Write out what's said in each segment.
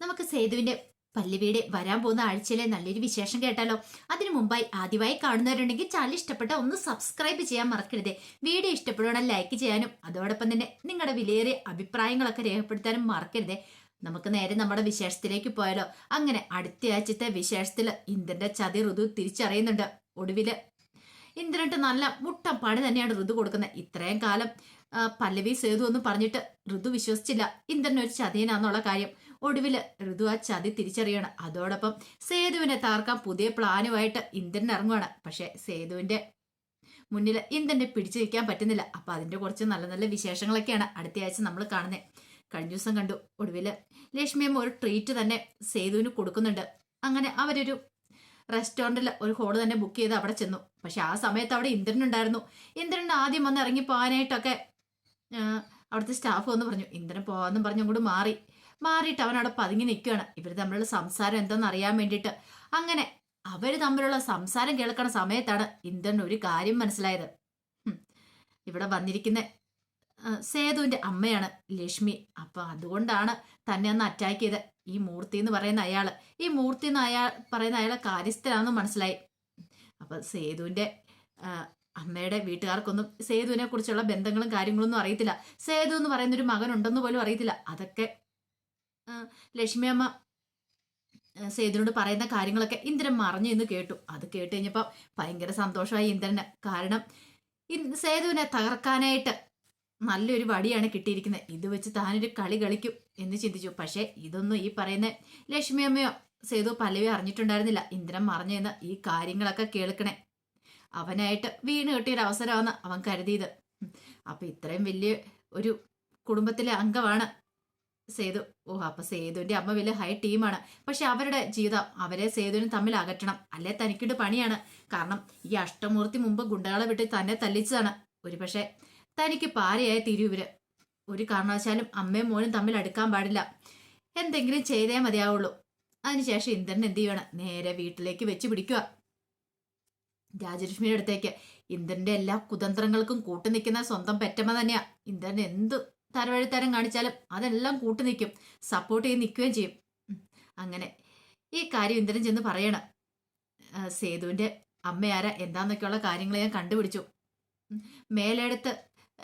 നമുക്ക് സേതുവിന്റെ പല്ലവിയുടെ വരാൻ പോകുന്ന ആഴ്ചയിലെ നല്ലൊരു വിശേഷം കേട്ടാലോ? അതിനു മുമ്പായി ആദ്യമായി കാണുന്നവരുണ്ടെങ്കിൽ ചാനൽ ഇഷ്ടപ്പെട്ട ഒന്ന് സബ്സ്ക്രൈബ് ചെയ്യാൻ മറക്കരുത്. വീഡിയോ ഇഷ്ടപ്പെടുവാണെങ്കിൽ ലൈക്ക് ചെയ്യാനും അതോടൊപ്പം തന്നെ നിങ്ങളുടെ വിലയേറിയ അഭിപ്രായങ്ങളൊക്കെ രേഖപ്പെടുത്താനും മറക്കരുത്. നമുക്ക് നേരെ നമ്മുടെ വിശേഷത്തിലേക്ക് പോയാലോ? അങ്ങനെ അടുത്ത ആഴ്ചത്തെ വിശേഷത്തിൽ ഇന്ദ്രന്റെ ചതി ഋതു തിരിച്ചറിയുന്നുണ്ട്. ഒടുവിൽ ഇന്ദ്രനിട്ട് നല്ല മുട്ടം പണി തന്നെയാണ് ഋതു കൊടുക്കുന്നത്. ഇത്രയും കാലം പല്ലവി സേതു എന്ന് പറഞ്ഞിട്ട് ഋതു വിശ്വസിച്ചില്ല. ഇന്ദ്രൻ ഒരു ചതിയനാന്നുള്ള കാര്യം ഒടുവിൽ ഋതു ആ ചതി തിരിച്ചറിയണം. അതോടൊപ്പം സേതുവിനെ താർക്കാൻ പുതിയ പ്ലാനുമായിട്ട് ഇന്ദ്രൻ ഇറങ്ങുവാണ്. പക്ഷെ സേതുവിന്റെ മുന്നിൽ ഇന്ദ്രനെ പിടിച്ചു നിൽക്കാൻ പറ്റുന്നില്ല. അപ്പൊ അതിന്റെ കുറച്ച് നല്ല നല്ല വിശേഷങ്ങളൊക്കെയാണ് അടുത്ത ആഴ്ച നമ്മൾ കാണുന്നത് കഴിഞ്ഞ ദിവസം കണ്ടു ഒടുവിൽ ലക്ഷ്മിയമ്മ ഒരു ട്രീറ്റ് തന്നെ സേതുവിന് കൊടുക്കുന്നുണ്ട്. അങ്ങനെ അവരൊരു റെസ്റ്റോറന്റിൽ ഒരു ഹോൾ തന്നെ ബുക്ക് ചെയ്ത് അവിടെ ചെന്നു. പക്ഷെ ആ സമയത്ത് അവിടെ ഇന്ദ്രൻ ഉണ്ടായിരുന്നു. ഇന്ദ്രൻ ആദ്യം വന്ന് ഇറങ്ങി പോകാനായിട്ടൊക്കെ അവിടുത്തെ സ്റ്റാഫ് വന്ന് പറഞ്ഞു. ഇന്ദ്രൻ പോകാമെന്നും പറഞ്ഞു അങ്ങോട്ട് മാറി. മാറിയിട്ട് അവൻ പതുങ്ങി നിൽക്കുകയാണ്. ഇവർ തമ്മിലുള്ള സംസാരം എന്തെന്ന് അറിയാൻ വേണ്ടിയിട്ട്. അങ്ങനെ അവർ തമ്മിലുള്ള സംസാരം കേൾക്കണ സമയത്താണ് ഇന്ദ്രൻ ഒരു കാര്യം മനസ്സിലായത്. ഇവിടെ വന്നിരിക്കുന്ന സേതുവിന്റെ അമ്മയാണ് ലക്ഷ്മി. അപ്പൊ അതുകൊണ്ടാണ് തന്നെ അന്ന് അറ്റാക്ക് ചെയ്ത് ഈ മൂർത്തി എന്ന് പറയുന്ന അയാൾ. ഈ മൂർത്തി എന്ന് അയാൾ പറയുന്ന അയാളെ കാര്യസ്ഥനാണെന്ന് മനസ്സിലായി. അപ്പൊ സേതുവിന്റെ അമ്മയുടെ വീട്ടുകാർക്കൊന്നും സേതുവിനെ കുറിച്ചുള്ള ബന്ധങ്ങളും കാര്യങ്ങളൊന്നും അറിയത്തില്ല. സേതു എന്ന് പറയുന്ന ഒരു മകൻ ഉണ്ടെന്ന് പോലും അറിയത്തില്ല. അതൊക്കെ ലക്ഷ്മി അമ്മ സേതുനോട് പറയുന്ന കാര്യങ്ങളൊക്കെ ഇന്ദ്രൻ മറിഞ്ഞു എന്ന് കേട്ടു. അത് കേട്ട് കഴിഞ്ഞപ്പോൾ ഭയങ്കര സന്തോഷമായി ഇന്ദ്രന്. കാരണം സേതുവിനെ തകർക്കാനായിട്ട് നല്ലൊരു വടിയാണ് കിട്ടിയിരിക്കുന്നത്. ഇത് വെച്ച് താനൊരു കളി കളിക്കും എന്ന് ചിന്തിച്ചു. പക്ഷേ ഇതൊന്നും ഈ പറയുന്ന ലക്ഷ്മി അമ്മയോ സേതു പല്ലവി അറിഞ്ഞിട്ടുണ്ടായിരുന്നില്ല. ഇന്ദ്രൻ മറിഞ്ഞെന്ന് ഈ കാര്യങ്ങളൊക്കെ കേൾക്കണേ. അവനായിട്ട് വീണ് കിട്ടിയൊരു അവസരമാണ് അവൻ കരുതിയത്. അപ്പൊ ഇത്രയും വലിയ ഒരു കുടുംബത്തിലെ അംഗമാണ് സേതു ഓ അപ്പൊ സേതുവിന്റെ അമ്മ വലിയ ഹൈ ടീമാണ് പക്ഷെ അവരുടെ ജീവിതം അവരെ സേതുവിനും തമ്മിൽ അകറ്റണം. അല്ലെ തനിക്കിട്ട് പണിയാണ്. കാരണം ഈ അഷ്ടമൂർത്തി മുമ്പ് ഗുണ്ടകളെ വിട്ട് തന്നെ തല്ലിച്ചതാണ്. ഒരു പക്ഷേ തനിക്ക് പാരയായ തിരൂവര് ഒരു കാരണവശാലും അമ്മയും മോനും തമ്മിൽ അടുക്കാൻ പാടില്ല. എന്തെങ്കിലും ചെയ്തേ മതിയാവുള്ളൂ. അതിനുശേഷം ഇന്ദ്രൻ എന്ത് ചെയ്യണം? നേരെ വീട്ടിലേക്ക് വെച്ച് പിടിക്കുക. രാജലക്ഷ്മിയുടെ അടുത്തേക്ക്. ഇന്ദ്രന്റെ എല്ലാ കുതന്ത്രങ്ങൾക്കും കൂട്ടു നിൽക്കുന്ന സ്വന്തം പെറ്റമ്മ തന്നെയാ. ഇന്ദ്രൻ എന്ത് തരവഴിത്തരം കാണിച്ചാലും അതെല്ലാം കൂട്ടു നിൽക്കും. സപ്പോർട്ട് ചെയ്ത് നിൽക്കുകയും ചെയ്യും. അങ്ങനെ. ഈ കാര്യം ഇന്ദ്രൻ ചെന്ന് പറയണം. സേതുവിന്റെ അമ്മയാര എന്താന്നൊക്കെയുള്ള കാര്യങ്ങൾ ഞാൻ കണ്ടുപിടിച്ചു. മേലെടുത്ത്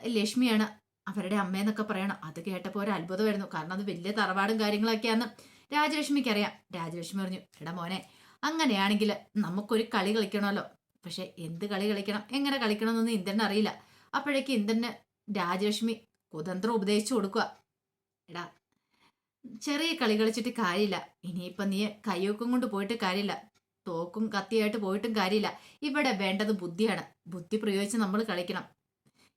ലക്ഷ്മിയാണ് അവരുടെ അമ്മയെന്നൊക്കെ പറയണം. അത് കേട്ടപ്പോൾ ഒരു അത്ഭുതമായിരുന്നു. കാരണം അത് വലിയ തറവാടും കാര്യങ്ങളൊക്കെയാന്ന് രാജലക്ഷ്മിക്ക് അറിയാം രാജലക്ഷ്മി പറഞ്ഞു എടാ മോനെ അങ്ങനെയാണെങ്കിൽ നമുക്കൊരു കളി കളിക്കണമല്ലോ. പക്ഷെ എന്ത് കളി കളിക്കണം? എങ്ങനെ കളിക്കണം എന്നൊന്നും ഇന്ദ്രൻ അറിയില്ല അപ്പോഴേക്ക് ഇന്ദ്രന് രാജലക്ഷ്മി കുതന്ത്രം ഉപദേശിച്ചു കൊടുക്കുക എടാ ചെറിയ കളി കളിച്ചിട്ട് കാര്യമില്ല. ഇനിയിപ്പൊ നീ കയ്യൊക്കും കൊണ്ട് പോയിട്ട് കാര്യമില്ല. തോക്കും കത്തിയായിട്ട് പോയിട്ടും കാര്യമില്ല. ഇവിടെ വേണ്ടത് ബുദ്ധിയാണ്. ബുദ്ധി പ്രയോഗിച്ച് നമ്മൾ കളിക്കണം.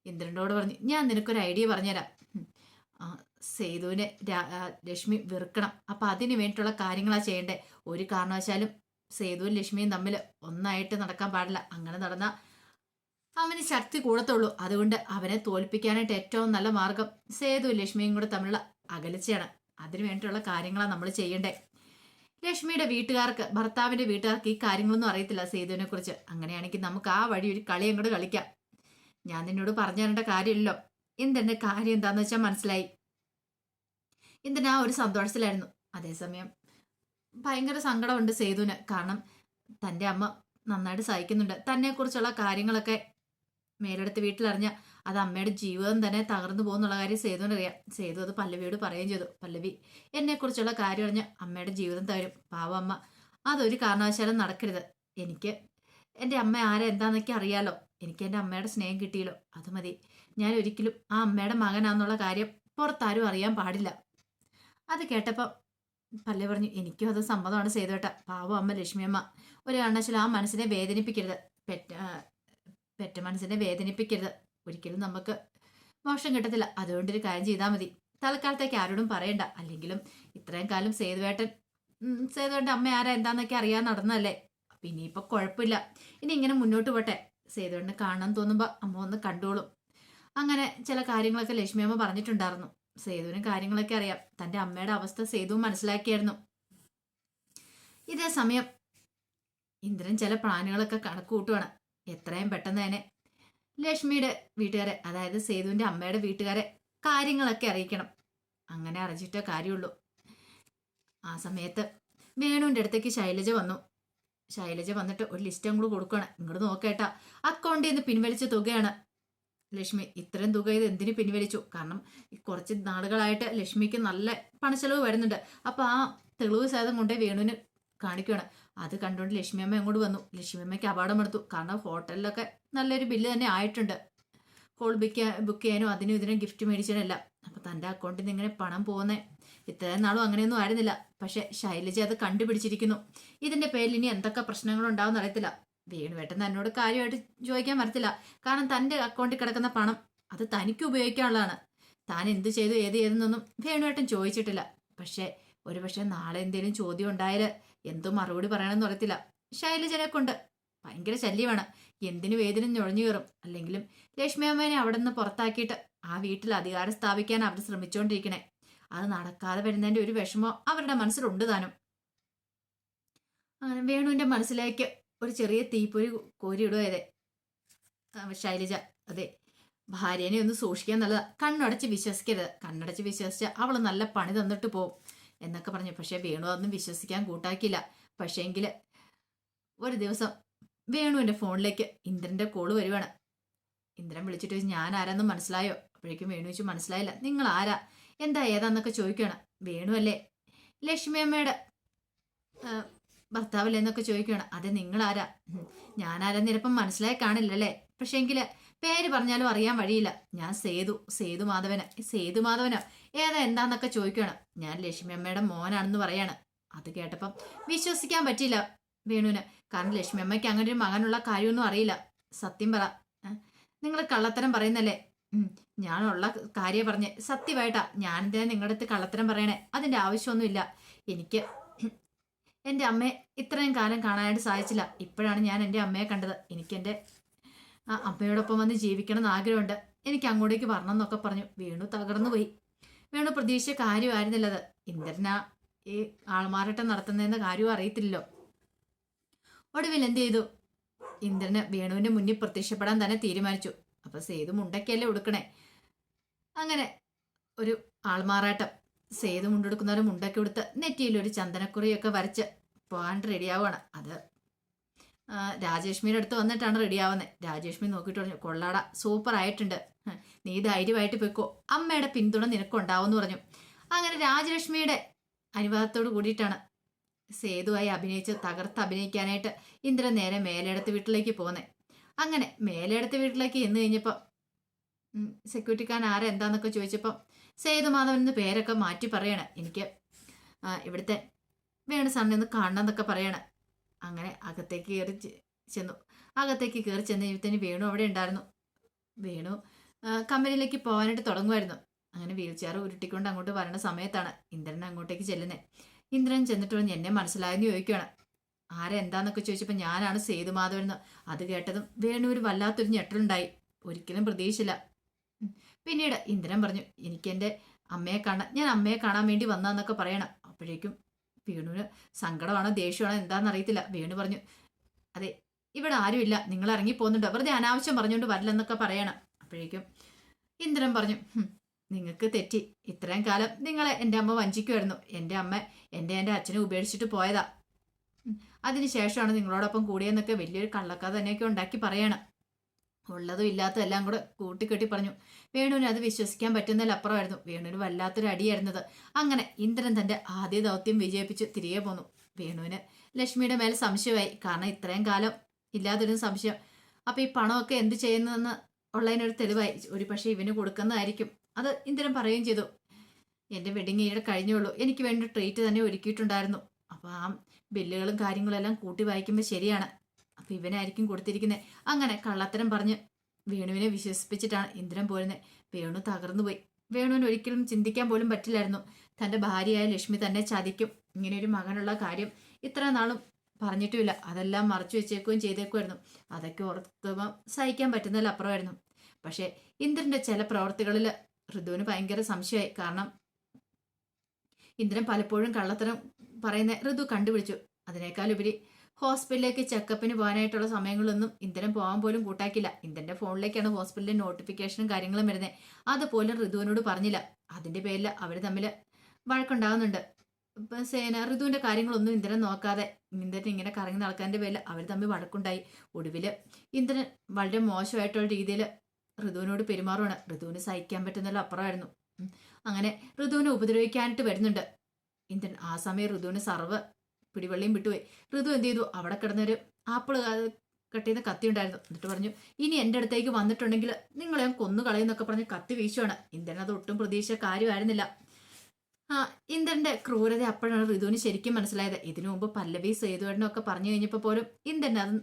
ഇന്ദ്രനോട് പറഞ്ഞു ഞാൻ നിനക്കൊരു ഐഡിയ പറഞ്ഞുതരാം. സേതുവിനെ ലക്ഷ്മി വെറുക്കണം. അപ്പൊ അതിന് വേണ്ടിയിട്ടുള്ള കാര്യങ്ങളാ ചെയ്യേണ്ടത് ഒരു കാരണവശാലും സേതുവും ലക്ഷ്മിയും തമ്മിൽ ഒന്നായിട്ട് നടക്കാൻ പാടില്ല. അങ്ങനെ നടന്ന അവന് ശക്തി കൂടത്തുള്ളൂ. അതുകൊണ്ട് അവനെ തോൽപ്പിക്കാനായിട്ട് ഏറ്റവും നല്ല മാർഗം സേതു ലക്ഷ്മിയും കൂടെ തമ്മിലുള്ള അകലച്ചയാണ് അതിനു വേണ്ടിയിട്ടുള്ള കാര്യങ്ങളാണ് നമ്മൾ ചെയ്യണ്ടേ. ലക്ഷ്മിയുടെ വീട്ടുകാർക്ക് ഭർത്താവിന്റെ വീട്ടുകാർക്ക് ഈ കാര്യങ്ങളൊന്നും അറിയത്തില്ല സേതുവിനെ കുറിച്ച്. അങ്ങനെയാണെങ്കിൽ നമുക്ക് ആ വഴി ഒരു കളി അങ്ങോട്ട് കളിക്കാം. ഞാൻ നിന്നോട് പറഞ്ഞു തരേണ്ട കാര്യമില്ലല്ലോ. എന്തെന്റെ കാര്യം എന്താന്ന് വെച്ചാൽ മനസ്സിലായി. എന്തിനാ ഒരു സന്തോഷത്തിലായിരുന്നു. അതേസമയം ഭയങ്കര സങ്കടമുണ്ട് സേതുവിന്. കാരണം തന്റെ അമ്മ നന്നായിട്ട് സഹിക്കുന്നുണ്ട്. തന്നെക്കുറിച്ചുള്ള കാര്യങ്ങളൊക്കെ മേലെടുത്ത് വീട്ടിലറിഞ്ഞ അത് അമ്മയുടെ ജീവിതം തന്നെ തകർന്നു പോകുന്നുള്ള കാര്യം സേതുവിനറിയാം സേതു അത് പല്ലവിയോട് പറയുകയും ചെയ്തു. പല്ലവി എന്നെക്കുറിച്ചുള്ള കാര്യം അറിഞ്ഞ അമ്മയുടെ ജീവിതം തരും പാവ അമ്മ അതൊരു കാരണവശാലും നടക്കരുത്. എനിക്ക് എന്റെ അമ്മ ആരെന്താന്നൊക്കെ അറിയാലോ. എനിക്ക് എന്റെ അമ്മയുടെ സ്നേഹം കിട്ടിയല്ലോ. അത് മതി. ഞാൻ ഒരിക്കലും ആ അമ്മയുടെ മകനാന്നുള്ള കാര്യം പുറത്താരും അറിയാൻ പാടില്ല. അത് കേട്ടപ്പോൾ പല്ലവി പറഞ്ഞു എനിക്കും അത് സമ്മതമാണ് സേതുവേട്ട. പാവം അമ്മ ലക്ഷ്മിയമ്മ ഒരു കാരണവശാലും ആ മനസ്സിനെ വേദനിപ്പിക്കരുത്. പെറ്റ പെറ്റ മനസ്സിനെ വേദനിപ്പിക്കരുത്. ഒരിക്കലും നമുക്ക് മോശം കിട്ടത്തില്ല. അതുകൊണ്ടൊരു കാര്യം ചെയ്താൽ മതി. തൽക്കാലത്തേക്ക് ആരോടും പറയണ്ട. അല്ലെങ്കിലും ഇത്രയും കാലം സേതുവേട്ടൻ സേതുവേട്ടൻ അമ്മ ആരാ എന്താന്നൊക്കെ അറിയാൻ നടന്നല്ലേ അപ്പം ഇനിയിപ്പോൾ കുഴപ്പമില്ല. ഇനി ഇങ്ങനെ മുന്നോട്ട് പോട്ടെ. സേതുവേട്ടനെ കാണാൻ തോന്നുമ്പോൾ അമ്മ ഒന്ന് കണ്ടോളും. അങ്ങനെ ചില കാര്യങ്ങളൊക്കെ ലക്ഷ്മി അമ്മ പറഞ്ഞിട്ടുണ്ടായിരുന്നു. സേതുവിന് കാര്യങ്ങളൊക്കെ അറിയാം. തന്റെ അമ്മയുടെ അവസ്ഥ സേതുവും മനസ്സിലാക്കിയായിരുന്നു. ഇതേ സമയം ഇന്ദ്രൻ ചില പ്ലാനുകളൊക്കെ കണക്ക് കൂട്ടുവാണ് എത്രയും പെട്ടെന്ന് തന്നെ ലക്ഷ്മിയുടെ വീട്ടുകാരെ അതായത് സേതുവിന്റെ അമ്മയുടെ വീട്ടുകാരെ കാര്യങ്ങളൊക്കെ അറിയിക്കണം. അങ്ങനെ അറിഞ്ഞിട്ടേ കാര്യമുള്ളൂ. ആ സമയത്ത് വേണുവിന്റെ അടുത്തേക്ക് ശൈലജ വന്നു. ശൈലജ വന്നിട്ട് ഒരു ലിസ്റ്റ് അങ്ങോട്ട് കൊടുക്കണം ഇങ്ങോട്ട് നോക്കേട്ടാ അക്കൗണ്ടിൽ നിന്ന് പിൻവലിച്ച തുകയാണ്. ലക്ഷ്മി ഇത്രയും തുക ഇത് എന്തിനു പിൻവലിച്ചു? കാരണം കുറച്ച് നാളുകളായിട്ട് ലക്ഷ്മിക്ക് നല്ല പണച്ചെലവ് വരുന്നുണ്ട്. അപ്പോൾ ആ തെളിവ് സേതം കൊണ്ടേ വേണുവിന് കാണിക്കുകയാണ്. അത് കണ്ടുകൊണ്ട് ലക്ഷ്മിയമ്മ അങ്ങോട്ട് വന്നു. ലക്ഷ്മിയമ്മയ്ക്ക് അപകടമെടുത്തു. അപകടം കാരണം ഹോട്ടലിലൊക്കെ നല്ലൊരു ബില്ല് തന്നെ ആയിട്ടുണ്ട്. ഹോൾ ബുക്ക് ബുക്ക് ചെയ്യാനും അതിനും ഇതിനും ഗിഫ്റ്റ് മേടിച്ചതിനല്ല അപ്പം തന്റെ അക്കൗണ്ടിൽ നിന്ന് ഇങ്ങനെ പണം പോകുന്നേ ഇത്രയും നാളും അങ്ങനെയൊന്നും ആയിരുന്നില്ല. പക്ഷേ ശൈലജ അത് കണ്ടുപിടിച്ചിരിക്കുന്നു. ഇതിന്റെ പേരിൽ ഇനി എന്തൊക്കെ പ്രശ്നങ്ങൾ ഉണ്ടാവും അറിയത്തില്ല. വേണുവേട്ടൻ എന്നോട് കാര്യമായിട്ട് ചോദിക്കാൻ വരത്തില്ല. കാരണം തന്റെ അക്കൗണ്ടിൽ കിടക്കുന്ന പണം അത് തനിക്ക് ഉപയോഗിക്കാനുള്ളതാണ്. താൻ എന്ത് ചെയ്തു ഏത് ചെയ്തെന്നൊന്നും വേണുവേട്ടൻ ചോദിച്ചിട്ടില്ല. പക്ഷേ ഒരു പക്ഷേ നാളെ എന്തെങ്കിലും ചോദ്യം ഉണ്ടായാൽ എന്തും മറുപടി പറയണമെന്ന് പറയത്തില്ല. ശൈലജനെ കൊണ്ട് ഭയങ്കര ശല്യമാണ്. എന്തിനു ഏതിനും ഞൊഴഞ്ഞു കയറും. അല്ലെങ്കിലും ലക്ഷ്മി അമ്മേനെ അവിടെ നിന്ന് പുറത്താക്കിയിട്ട് ആ വീട്ടിൽ അധികാരം സ്ഥാപിക്കാൻ അവർ ശ്രമിച്ചുകൊണ്ടിരിക്കണേ അത് നടക്കാതെ വരുന്നതിന്റെ ഒരു വിഷമോ അവരുടെ മനസ്സിലുണ്ട് താനും. അങ്ങനെ വേണുവിന്റെ മനസ്സിലേക്ക് ഒരു ചെറിയ തീപ്പൊരി കോരിയിടുക അതെ ശൈലജ അതെ. ഭാര്യനെ ഒന്ന് സൂക്ഷിക്കാൻ നല്ലതാ. കണ്ണടച്ച് വിശ്വസിക്കരുത്. കണ്ണടച്ച് വിശ്വസിച്ച് അവൾ നല്ല പണി തന്നിട്ട് പോവും. എന്നൊക്കെ പറഞ്ഞു. പക്ഷെ വേണു അതൊന്നും വിശ്വസിക്കാൻ കൂട്ടാക്കിയില്ല. പക്ഷേങ്കിൽ ഒരു ദിവസം വേണുവിന്റെ ഫോണിലേക്ക് ഇന്ദ്രന്റെ കോൾ വരുവാണ്. ഇന്ദ്രൻ വിളിച്ചിട്ട് ഞാൻ ആരാന്ന് മനസ്സിലായോ? അപ്പോഴേക്കും വേണു വെച്ച് മനസ്സിലായില്ല. നിങ്ങൾ ആരാ എന്താ ഏതാന്നൊക്കെ ചോദിക്കുകയാണ് വേണു അല്ലേ ലക്ഷ്മി അമ്മയുടെ ഭർത്താവല്ലേ? എന്നൊക്കെ ചോദിക്കുകയാണ് അതെ നിങ്ങൾ ആരാ ഞാൻ ആരാ നിരപ്പം മനസ്സിലായി കാണില്ലല്ലേ? പക്ഷേങ്കിൽ പേര് പറഞ്ഞാലും അറിയാൻ വഴിയില്ല. ഞാൻ സേതു സേതു മാധവന സേതു മാധവന? ഏതാ എന്താന്നൊക്കെ ചോദിക്കുകയാണ് ഞാൻ ലക്ഷ്മി അമ്മയുടെ മോനാണെന്ന് പറയാണ്. അത് കേട്ടപ്പം വിശ്വസിക്കാൻ പറ്റിയില്ല വേണുവിന്. കാരണം ലക്ഷ്മി അമ്മയ്ക്ക് അങ്ങനെ ഒരു മകനുള്ള കാര്യമൊന്നും അറിയില്ല. സത്യം പറ. നിങ്ങൾ കള്ളത്തരം പറയുന്നല്ലേ? ഞാനുള്ള കാര്യം പറഞ്ഞ് സത്യമായിട്ടാ. ഞാൻ എന്തിനാ നിങ്ങളുടെ അടുത്ത് കള്ളത്തരം പറയണേ? അതിന്റെ ആവശ്യമൊന്നുമില്ല. എനിക്ക് എന്റെ അമ്മയെ ഇത്രയും കാലം കാണാനായിട്ട് സാധിച്ചില്ല. ഇപ്പോഴാണ് ഞാൻ എന്റെ അമ്മയെ കണ്ടത്. എനിക്ക് എന്റെ ആ അമ്മയോടൊപ്പം വന്ന് ജീവിക്കണം എന്ന് ആഗ്രഹമുണ്ട്. എനിക്ക് അങ്ങോട്ടേക്ക് വരണം എന്നൊക്കെ പറഞ്ഞു. വേണു തകർന്നു പോയി വേണു പ്രതീക്ഷിച്ച കാര്യമായിരുന്നില്ലത്. ഇന്ദ്രന ഈ ആൾമാറാട്ടം നടത്തുന്നതെന്ന കാര്യവും അറിയത്തില്ലല്ലോ. ഒടുവിൽ എന്ത് ചെയ്തു? ഇന്ദ്രന് വേണുവിന്റെ മുന്നിൽ പ്രത്യക്ഷപ്പെടാൻ തന്നെ തീരുമാനിച്ചു. അപ്പൊ സേതു മുണ്ടക്കല്ലേ ഉടുക്കണേ? അങ്ങനെ ഒരു ആൾമാറാട്ടം സേതു മുണ്ടെടുക്കുന്നവരെ മുണ്ടൊക്കെ എടുത്ത് നെറ്റിയിൽ ഒരു ചന്ദനക്കുറിയൊക്കെ വരച്ച് പോകാൻ റെഡിയാവുകയാണ് അത് രാജേഷ്മിയുടെ അടുത്ത് വന്നിട്ടാണ് റെഡിയാവുന്നത് രാജേഷ്മി നോക്കിയിട്ട് പറഞ്ഞു കൊള്ളാട സൂപ്പർ ആയിട്ടുണ്ട്. നീ ധൈര്യമായിട്ട് പോയിക്കോ. അമ്മയുടെ പിന്തുണ നിനക്കുണ്ടാവും പറഞ്ഞു. അങ്ങനെ രാജലക്ഷ്മിയുടെ അനുവാദത്തോട് കൂടിയിട്ടാണ് സേതുവായി അഭിനയിച്ച് തകർത്ത് അഭിനയിക്കാനായിട്ട് ഇന്ദ്രൻ നേരെ മേലെടുത്ത് വീട്ടിലേക്ക് പോകുന്നത് അങ്ങനെ മേലെടുത്ത് വീട്ടിലേക്ക് എന്ന് കഴിഞ്ഞപ്പോൾ സെക്യൂരിറ്റിക്കാരൻ ആരെന്താന്നൊക്കെ ചോദിച്ചപ്പോൾ സേതു സേതുമാധവൻ എന്ന് പേരൊക്കെ മാറ്റി പറയണേ. എനിക്ക് ഇവിടുത്തെ വേണു സാറിനെ ഒന്ന് കാണണം എന്നൊക്കെ പറയണ. അങ്ങനെ അകത്തേക്ക് കയറി ചെന്നു. അകത്തേക്ക് കയറി ചെന്ന് കഴിയുമ്പത്തേന് വേണു. അവിടെ ഉണ്ടായിരുന്നു. വേണു. കമ്പനിയിലേക്ക് പോകാനായിട്ട് തുടങ്ങുമായിരുന്നു. അങ്ങനെ വീൽ ചെയർ ഉരുട്ടിക്കൊണ്ട് അങ്ങോട്ട് വരണ സമയത്താണ് ഇന്ദ്രൻ അങ്ങോട്ടേക്ക് ചെല്ലുന്നത് ഇന്ദ്രൻ ചെന്നിട്ട് വന്ന് എന്നെ മനസ്സിലായെന്ന് ചോദിക്കുകയാണ് ആരെന്താന്നൊക്കെ ചോദിച്ചപ്പോൾ ഞാനാണ് സേതുമാധവൻ അത് കേട്ടതും വേണു ഒരു വല്ലാത്തൊരു ഞെട്ടലുണ്ടായി. ഒരിക്കലും പ്രതീക്ഷിച്ചില്ല. പിന്നീട് ഇന്ദ്രൻ പറഞ്ഞു എനിക്കെന്റെ അമ്മയെ കാണാൻ ഞാൻ അമ്മയെ കാണാൻ വേണ്ടി വന്നതെന്നൊക്കെ പറയണം. അപ്പോഴേക്കും വേണുവിന് സങ്കടമാണോ ദേഷ്യമാണോ എന്താണെന്ന് അറിയത്തില്ല. വേണു പറഞ്ഞു അതെ ഇവിടെ ആരുമില്ല. നിങ്ങൾ ഇറങ്ങി പോകുന്നുണ്ട്? വെറുതെ അനാവശ്യം പറഞ്ഞുകൊണ്ട് വരില്ലെന്നൊക്കെ പറയണം. അപ്പോഴേക്കും ഇന്ദ്രൻ പറഞ്ഞു നിങ്ങൾക്ക് തെറ്റി. ഇത്രയും കാലം നിങ്ങളെ എന്റെ അമ്മ വഞ്ചിക്കുമായിരുന്നു. എന്റെ അമ്മ എന്റെ എന്റെ അച്ഛനെ ഉപേക്ഷിച്ചിട്ട് പോയതാ. അതിനുശേഷമാണ് നിങ്ങളോടൊപ്പം കൂടിയെന്നൊക്കെ വലിയൊരു കള്ളക്കഥ തന്നെയൊക്കെ ഉണ്ടാക്കി പറയണം. ഉള്ളതും ഇല്ലാത്തതും എല്ലാം കൂടെ കൂട്ടിക്കെട്ടി പറഞ്ഞു. വേണുവിന് അത് വിശ്വസിക്കാൻ പറ്റുന്നതിലപ്പുറമായിരുന്നു വേണുവിന് വല്ലാത്തൊരു അടിയായിരുന്നത്. അങ്ങനെ ഇന്ദ്രൻ തന്റെ ആദ്യ ദൗത്യം വിജയിപ്പിച്ച് തിരികെ പോന്നു. വേണുവിന് ലക്ഷ്മിയുടെ മേലെ സംശയമായി. കാരണം ഇത്രയും കാലം ഇല്ലാതൊരു സംശയം. അപ്പൊ ഈ പണമൊക്കെ എന്ത് ചെയ്യുന്നതെന്ന് ഉള്ളതിനൊരു തെളിവായി. ഒരു പക്ഷേ ഇവന് കൊടുക്കുന്നതായിരിക്കും. അത് ഇന്ദ്രൻ പറയുകയും ചെയ്തു. എന്റെ വെഡിങ് ഈടെ കഴിഞ്ഞുള്ളൂ. എനിക്ക് വേണ്ടി ട്രീറ്റ് തന്നെ ഒരുക്കിയിട്ടുണ്ടായിരുന്നു. അപ്പൊ ആ ബില്ലുകളും കാര്യങ്ങളും എല്ലാം കൂട്ടി വായിക്കുമ്പോൾ ശരിയാണ്. അപ്പൊ ഇവനായിരിക്കും കൊടുത്തിരിക്കുന്നത് അങ്ങനെ കള്ളത്തരം പറഞ്ഞ് വേണുവിനെ വിശ്വസിപ്പിച്ചിട്ടാണ് ഇന്ദ്രൻ പോരുന്നത് വേണു തകർന്നു പോയി. വേണുവിന് ഒരിക്കലും ചിന്തിക്കാൻ പോലും പറ്റില്ലായിരുന്നു. തന്റെ ഭാര്യയായ ലക്ഷ്മി തന്നെ ചതിക്കും. ഇങ്ങനെ ഒരു മകനുള്ള കാര്യം ഇത്ര നാളും പറഞ്ഞിട്ടുമില്ല. അതെല്ലാം മറച്ചു വെച്ചേക്കുകയും ചെയ്തേക്കുമായിരുന്നു അതൊക്കെ ഓർക്കുമ്പോൾ സഹിക്കാൻ പറ്റുന്നതിൽ അപ്പുറമായിരുന്നു. പക്ഷേ ഇന്ദ്രന്റെ ചില പ്രവർത്തികളിൽ ഋതുവിന് ഭയങ്കര സംശയമായി. കാരണം ഇന്ദ്രൻ പലപ്പോഴും കള്ളത്തരം പറയുന്ന ഋതു കണ്ടുപിടിച്ചു. അതിനേക്കാൾ ഉപരി ഹോസ്പിറ്റലിലേക്ക് ചെക്കപ്പിന് പോകാനായിട്ടുള്ള സമയങ്ങളൊന്നും ഇന്ദ്രൻ പോകാൻ പോലും കൂട്ടാക്കില്ല. ഇന്ദ്രന്റെ ഫോണിലേക്കാണ് ഹോസ്പിറ്റലിലെ നോട്ടിഫിക്കേഷനും കാര്യങ്ങളും വരുന്നത്. അതുപോലും ഋതുവിനോട് പറഞ്ഞില്ല. അതിന്റെ പേരിൽ അവർ തമ്മിൽ വഴക്കുണ്ടാകുന്നുണ്ട്. സേന ഋതുവിന്റെ കാര്യങ്ങളൊന്നും ഇന്ദ്രൻ നോക്കാതെ ഇന്ദ്രൻ ഇങ്ങനെ കറങ്ങി നടക്കാന്റെ പേരിൽ അവർ തമ്മിൽ വഴക്കുണ്ടായി. ഒടുവിൽ ഇന്ദ്രൻ വളരെ മോശമായിട്ടുള്ള രീതിയിൽ ഋതുവിനോട് പെരുമാറുവാണ്. ഋതുവിന് സഹിക്കാൻ പറ്റുന്നല്ലോ അപ്പുറമായിരുന്നു. അങ്ങനെ ഋതുവിനെ ഉപദ്രവിക്കാനായിട്ട് വരുന്നുണ്ട്. ഇന്ദ്രൻ ആ സമയം ഋതുവിന് സർവ പിടിവള്ളിയും വിട്ടുപോയി. ഋതു എന്ത് ചെയ്തു? അവിടെ കിടന്നൊരു ആപ്പിൾ കട്ട് കത്തി ഉണ്ടായിരുന്നു. എന്നിട്ട് പറഞ്ഞു ഇനി എന്റെ അടുത്തേക്ക് വന്നിട്ടുണ്ടെങ്കിൽ നിങ്ങളെ ഞാൻ കൊന്നു കളയുന്നൊക്കെ പറഞ്ഞ് കത്തി വീശുവാണ്. ഇന്ദ്രൻ അത് ഒട്ടും പ്രതീക്ഷ കാര്യമായിരുന്നില്ല. ആ ഇന്ദ്രന്റെ ക്രൂരത അപ്പോഴാണ് ഋതുവിന് ശരിക്കും മനസ്സിലായത്. ഇതിനു മുമ്പ് പല്ലവി സേതുവേടനൊക്കെ പറഞ്ഞു കഴിഞ്ഞപ്പോൾ പോലും ഇന്ദ്രൻ അത്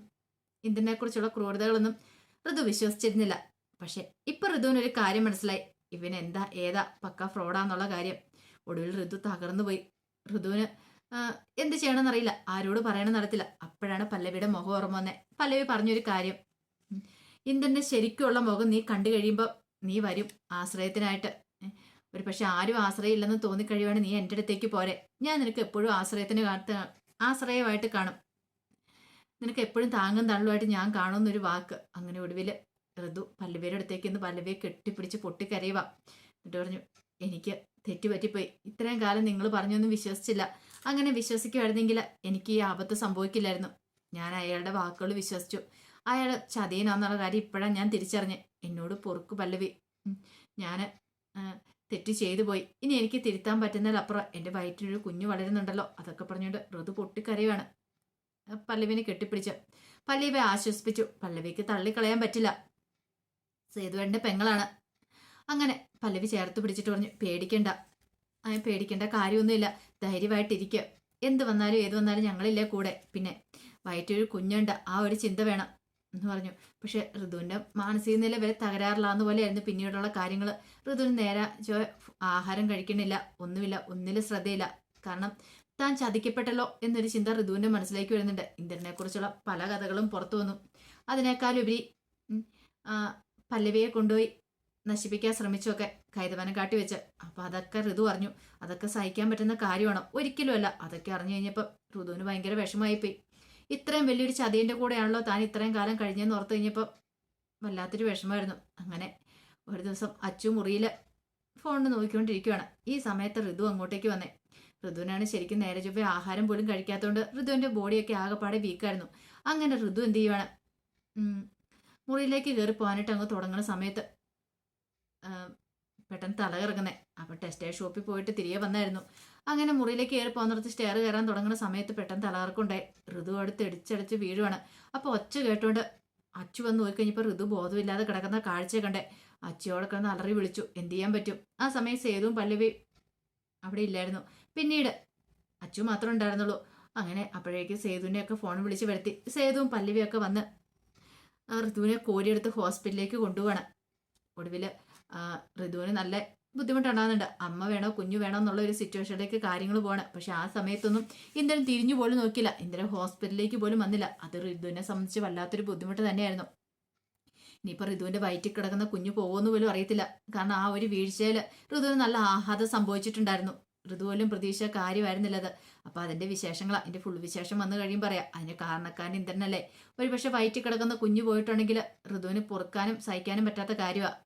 ഇന്ദ്രനെ കുറിച്ചുള്ള ക്രൂരതകളൊന്നും ഋതു വിശ്വസിച്ചിരുന്നില്ല. പക്ഷെ ഇപ്പൊ ഋതുവിന് ഒരു കാര്യം മനസ്സിലായി. ഇവൻ എന്താ ഏതാ പക്ക ഫ്രോഡാന്നുള്ള കാര്യം. ഒടുവിൽ ഋതു തകർന്നു പോയി ഋതുവിന് ആ, ചെയ്യണമെന്ന് അറിയില്ല ആരോട് പറയണമെന്ന് നടത്തില്ല. അപ്പോഴാണ് പല്ലവിയുടെ മുഖം ഓർമ്മ വന്നത് പല്ലവി പറഞ്ഞൊരു കാര്യം. ഇന്ദ്രന്റെ ശരിക്കുള്ള മുഖം നീ കണ്ടു കഴിയുമ്പോൾ നീ വരും ആശ്രയത്തിനായിട്ട്. ഒരു പക്ഷെ ആരും ആശ്രയമില്ലെന്ന് തോന്നിക്കഴിയുവാണ് നീ എന്റെ അടുത്തേക്ക് പോരെ. ഞാൻ നിനക്ക് എപ്പോഴും ആശ്രയത്തിന് കാത്ത് ആശ്രയമായിട്ട് കാണും. നിനക്ക് എപ്പോഴും താങ്ങും തള്ളുമായിട്ട് ഞാൻ കാണുമെന്നൊരു വാക്ക്. അങ്ങനെ ഒടുവിൽ ഋതു പല്ലവിയുടെ അടുത്തേക്ക് ഇന്ന് പല്ലവിയെ കെട്ടിപ്പിടിച്ച് പൊട്ടിക്കരയുക എന്നിട്ട് പറഞ്ഞു എനിക്ക് തെറ്റുപറ്റിപ്പോയി. ഇത്രയും കാലം നിങ്ങൾ പറഞ്ഞൊന്നും വിശ്വസിച്ചില്ല. അങ്ങനെ വിശ്വസിക്കുമായിരുന്നെങ്കിൽ എനിക്ക് ഈ ആപത്ത് സംഭവിക്കില്ലായിരുന്നു. ഞാൻ അയാളുടെ വാക്കുകൾ വിശ്വസിച്ചു. അയാൾ ചതിയനാന്നുള്ള കാര്യം ഇപ്പോഴാണ് ഞാൻ തിരിച്ചറിഞ്ഞ്. എന്നോട് പൊറുക്ക് പല്ലവി. ഞാൻ തെറ്റ് ചെയ്തു പോയി. ഇനി എനിക്ക് തിരുത്താൻ പറ്റുന്നതിലപ്പുറം എന്റെ വയറ്റിലൊരു കുഞ്ഞു വളരുന്നുണ്ടല്ലോ. അതൊക്കെ പറഞ്ഞുകൊണ്ട് ഋതു പൊട്ടിക്കരയുവാണ്. പല്ലവിനെ കെട്ടിപ്പിടിച്ച്. പല്ലവിയെ ആശ്വസിപ്പിച്ചു. പല്ലവിക്ക് തള്ളിക്കളയാൻ പറ്റില്ല. സേതുവേണ്ട പെങ്ങളാണ്. അങ്ങനെ പല്ലവി ചേർത്ത് പിടിച്ചിട്ട് പറഞ്ഞു പേടിക്കണ്ട. ആ പേടിക്കേണ്ട കാര്യമൊന്നുമില്ല. ധൈര്യമായിട്ടിരിക്കുക എന്ത് വന്നാലും ഏത് വന്നാലും ഞങ്ങളില്ലേ കൂടെ. പിന്നെ വയറ്റൊരു കുഞ്ഞുണ്ട് ആ ഒരു ചിന്ത വേണം എന്ന് പറഞ്ഞു. പക്ഷെ ഋതുവിന്റെ മാനസിക നില വരെ തകരാറിലാന്ന് പോലെയായിരുന്നു പിന്നീടുള്ള കാര്യങ്ങൾ ഋതുവിന് നേരെ ചോ ആഹാരം കഴിക്കണില്ല ഒന്നുമില്ല ഒന്നിലും ശ്രദ്ധയില്ല. കാരണം താൻ ചതിക്കപ്പെട്ടല്ലോ എന്നൊരു ചിന്ത ഋതുവിന്റെ മനസ്സിലേക്ക് വരുന്നുണ്ട്. ഇന്ദ്രനെ കുറിച്ചുള്ള പല കഥകളും പുറത്തു വന്നു. അതിനേക്കാളുപരി പല്ലവിയെ കൊണ്ടുപോയി നശിപ്പിക്കാൻ ശ്രമിച്ചൊക്കെ കൈതവനം കാട്ടി വെച്ച് അപ്പൊ അതൊക്കെ ഋതു അറിഞ്ഞു. അതൊക്കെ സഹിക്കാൻ പറ്റുന്ന കാര്യമാണ്? ഒരിക്കലും അല്ല. അതൊക്കെ അറിഞ്ഞു കഴിഞ്ഞപ്പോൾ ഋതുവിന് ഭയങ്കര വിഷമമായി പോയി ഇത്രയും വലിയൊരു ചതിയന്റെ കൂടെയാണല്ലോ താൻ ഇത്രയും കാലം കഴിഞ്ഞെന്ന് ഓർത്ത് കഴിഞ്ഞപ്പോൾ വല്ലാത്തൊരു വിഷമമായിരുന്നു. അങ്ങനെ ഒരു ദിവസം അച്ചു മുറിയിൽ ഫോണിൽ നോക്കിക്കൊണ്ടിരിക്കുകയാണ് ഈ സമയത്ത് ഋതു അങ്ങോട്ടേക്ക് വന്നേ. ഋതുവിനാണ് ശരിക്കും നേരെ ചൊവ്വ ആഹാരം പോലും കഴിക്കാത്തതുകൊണ്ട് ഋതുവിന്റെ ബോഡിയൊക്കെ ആകെപ്പാടെ വീക്കായിരുന്നു അങ്ങനെ ഋതു എന്ത് ചെയ്യുവാണ്? മുറിയിലേക്ക് കയറി പോകാനായിട്ട് അങ്ങ് തുടങ്ങുന്ന സമയത്ത് പെട്ടെന്ന് തല കറങ്ങുന്നത് അപ്പം ടെക്സ്റ്റൈൽ ഷോപ്പിൽ പോയിട്ട് തിരികെ വന്നായിരുന്നു. അങ്ങനെ മുറിയിലേക്ക് കയറി പോകുന്നിടത്ത് സ്റ്റെയർ കയറാൻ തുടങ്ങുന്ന സമയത്ത് പെട്ടെന്ന് തലകറക്കുണ്ടായി. ഋതു അടുത്ത് ഇടിച്ചടിച്ച് വീഴുവാണ്. അപ്പോൾ ഒച്ച കേട്ടോണ്ട് അച്ചു വന്ന് നോക്കിക്കഴിഞ്ഞപ്പോൾ ഋതു ബോധമില്ലാതെ കിടക്കുന്ന കാഴ്ച കണ്ടേ. അച്ചയോടെ കിടന്ന് അലറി വിളിച്ചു എന്ത് ചെയ്യാൻ പറ്റും? ആ സമയം സേതുവും പല്ലവി അവിടെ ഇല്ലായിരുന്നു. പിന്നീട് അച്ചു മാത്രമേ ഉണ്ടായിരുന്നുള്ളൂ. അങ്ങനെ അപ്പോഴേക്ക് സേതുവിനെയൊക്കെ ഫോൺ വിളിച്ച് വരുത്തി. സേതുവും പല്ലവിയൊക്കെ വന്ന് ഋതുവിനെ കോരിയെടുത്ത് ഹോസ്പിറ്റലിലേക്ക് കൊണ്ടുപോവാണ്. ഒടുവിൽ ഋതുവിന് നല്ല ബുദ്ധിമുട്ടുണ്ടാകുന്നുണ്ട്. അമ്മ വേണോ കുഞ്ഞു വേണോ എന്നുള്ള ഒരു സിറ്റുവേഷനിലേക്ക് കാര്യങ്ങൾ പോകണം പക്ഷെ ആ സമയത്തൊന്നും ഇന്ദ്രൻ തിരിഞ്ഞു പോലും നോക്കില്ല ഇന്ദ്രൻ ഹോസ്പിറ്റലിലേക്ക് പോലും വന്നില്ല. അത് ഋതുവിനെ സംബന്ധിച്ച് വല്ലാത്തൊരു ബുദ്ധിമുട്ട് തന്നെയായിരുന്നു. ഇനിയിപ്പോൾ ഋതുവിന്റെ വയറ്റിൽ കിടക്കുന്ന കുഞ്ഞു പോകുമെന്ന് പോലും അറിയത്തില്ല. കാരണം ആ ഒരു വീഴ്ചയിൽ ഋതുവിന് നല്ല ആഹ്ലാദം സംഭവിച്ചിട്ടുണ്ടായിരുന്നു. ഋതു പോലും പ്രതീക്ഷ കാര്യമായിരുന്നില്ല അത്. അപ്പൊ അതിന്റെ വിശേഷങ്ങളാണ് അതിന്റെ ഫുൾ വിശേഷം വന്നു കഴിയും പറയാം. അതിന് കാരണക്കാരൻ ഇന്ദ്രനല്ലേ? ഒരു പക്ഷേ വയറ്റിൽ കിടക്കുന്ന കുഞ്ഞു പോയിട്ടുണ്ടെങ്കിൽ ഋതുവിന് പൊറുക്കാനും സഹിക്കാനും പറ്റാത്ത കാര്യമാണ്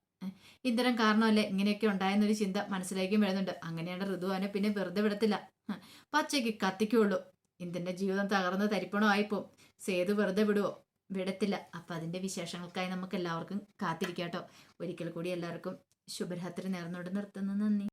ഇന്ദ്രൻ കാരണമല്ലേ ഇങ്ങനെയൊക്കെ ഉണ്ടായെന്നൊരു ചിന്ത മനസ്സിലേക്കും വരുന്നുണ്ട്. അങ്ങനെയാണ് ഋതു അവനെ പിന്നെ വെറുതെ വിടത്തില്ല. പച്ചയ്ക്ക് കത്തിക്കുള്ളൂ. ഇന്ദ്രന്റെ ജീവിതം തകർന്ന് തരിപ്പണോ ആയിപ്പോ സേതു വെറുതെ വിടുവോ? വിടത്തില്ല. അപ്പൊ അതിന്റെ വിശേഷങ്ങൾക്കായി നമുക്ക് എല്ലാവർക്കും കാത്തിരിക്കാട്ടോ. ഒരിക്കൽ കൂടി എല്ലാവർക്കും ശുഭരാത്രി നേർന്നോട് നിർത്തുന്നു. നന്ദി.